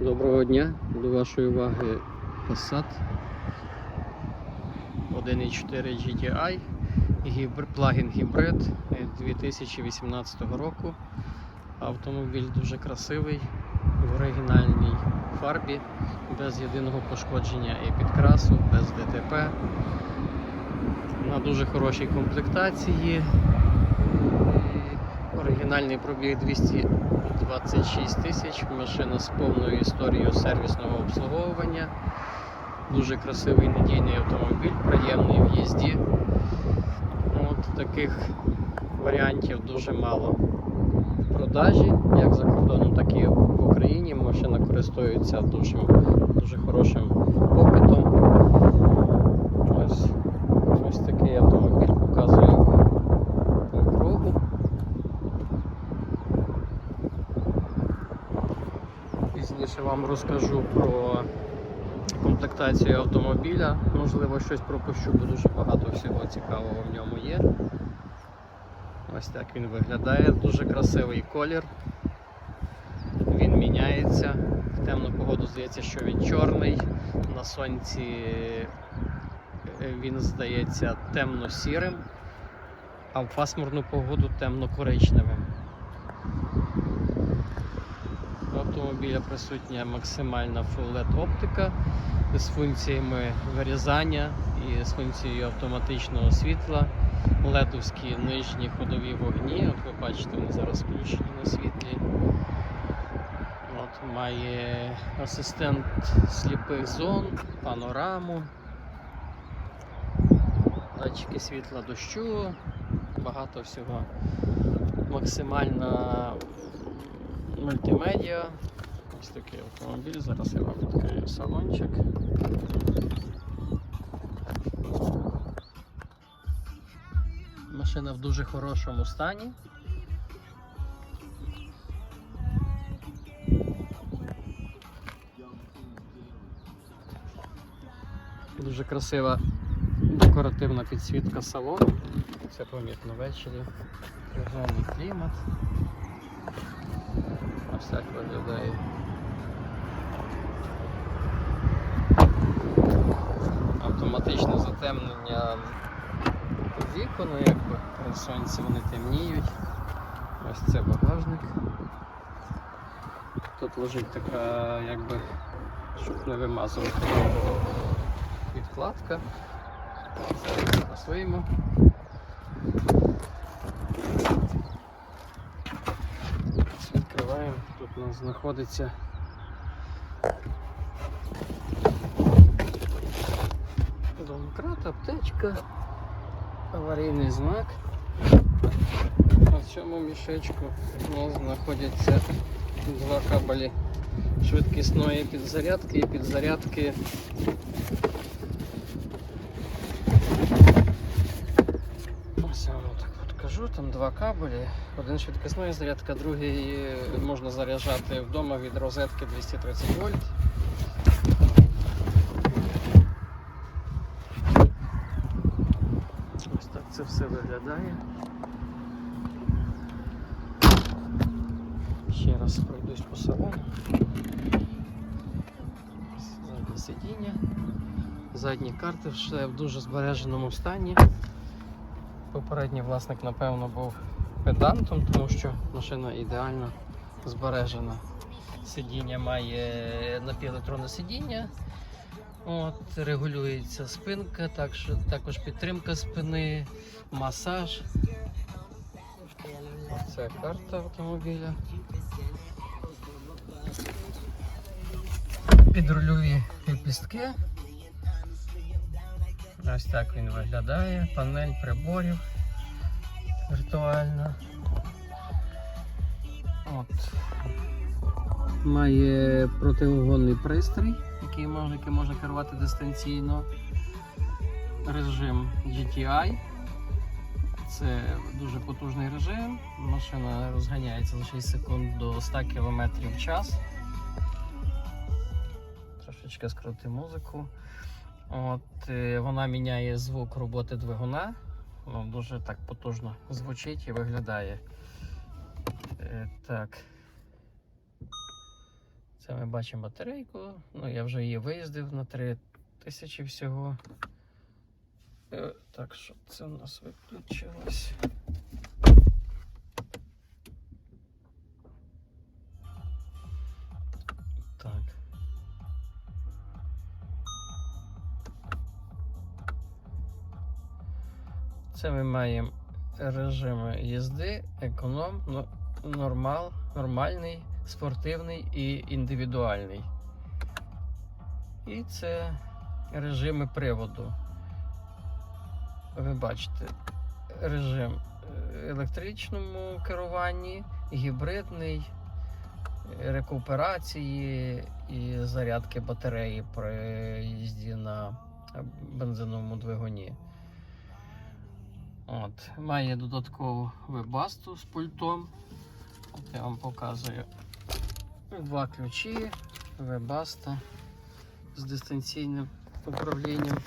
Доброго дня. До вашої уваги Passat 1.4 GTI, плагін гібрид е, 2018 року. Автомобіль дуже красивий, в оригінальній фарбі, без єдиного пошкодження і підкрасу, без ДТП. На дуже хорошій комплектації. Оригінальний пробіг 226 тисяч. Машина з повною історією сервісного обслуговування. Дуже красивий надійний автомобіль, приємний в їзді. От таких варіантів дуже мало в продажі, як за кордоном, так і в Україні. Машина користується дуже, дуже хорошим попитом. Ось, ось такий автомобіль показую по кругу. Пізніше вам розкажу про комплектацію автомобіля. Можливо, щось пропущу, бо дуже багато всього цікавого в ньому є. Ось так він виглядає. Дуже красивий колір. Він міняється. В темну погоду здається, що він чорний. На сонці е, він здається темно-сірим, а в пасмурну погоду темно-коричневим. У автомобіля присутня максимальна Full LED оптика з функціями вирізання і з функцією автоматичного світла, ледовські нижні ходові вогні. От ви бачите, вони зараз включені на світлі. От, має асистент сліпих зон, панораму, датчики світла дощу, багато всього. Максимальна мультимедіа. Ось такий автомобіль. Зараз я вам відкрию салончик. Машина в дуже хорошому стані. Дуже красива декоративна підсвітка салону. Це помітно ввечері. Трьохзонний клімат. Ось так виглядає. Затемнення вікон, ну, якби при сонці вони темніють. Ось це багажник. Тут лежить така, якби, щоб не вимазувати підкладка. Зараз вийму. Відкриваємо. Тут у нас знаходиться аптечка, аварійний знак. А в цьому мішечку у нас знаходяться два кабелі швидкісної підзарядки і підзарядки. Ось я вам так от кажу, там два кабелі, один швидкісної зарядка, другий можна заряджати вдома від розетки 230 вольт. Ось так це все виглядає. Ще раз пройдусь по салону. Заднє сидіння. Задні карти все в дуже збереженому стані. Попередній власник, напевно, був педантом, тому що машина ідеально збережена. Сидіння має напівелектронне сидіння. От, регулюється спинка, так що, також підтримка спини, масаж. Це карта автомобіля. Підрульові ліпістки. Ось так він виглядає. Панель приборів віртуальна. От. Має протиугонний пристрій, можна, який можна керувати дистанційно. Режим GTI. Це дуже потужний режим. Машина розганяється за 6 секунд до 100 км в час. Трошечки скрути музику. От, е, вона міняє звук роботи двигуна. Ну, дуже так потужно звучить і виглядає. Е, так. Це ми бачимо батарейку. Ну, я вже її виїздив на 3 тисячі всього. Е, Так що це у нас виключилось. Так. Це ми маємо режими їзди, економ, нормал, нормальний, спортивний і індивідуальний. І це режими приводу. Ви бачите режим е, електричному керуванні, гібридний, рекуперації і зарядки батареї при їзді на бензиновому двигуні. От, має додаткову вебасту з пультом. От я вам показую два ключі, вебаста з дистанційним управлінням.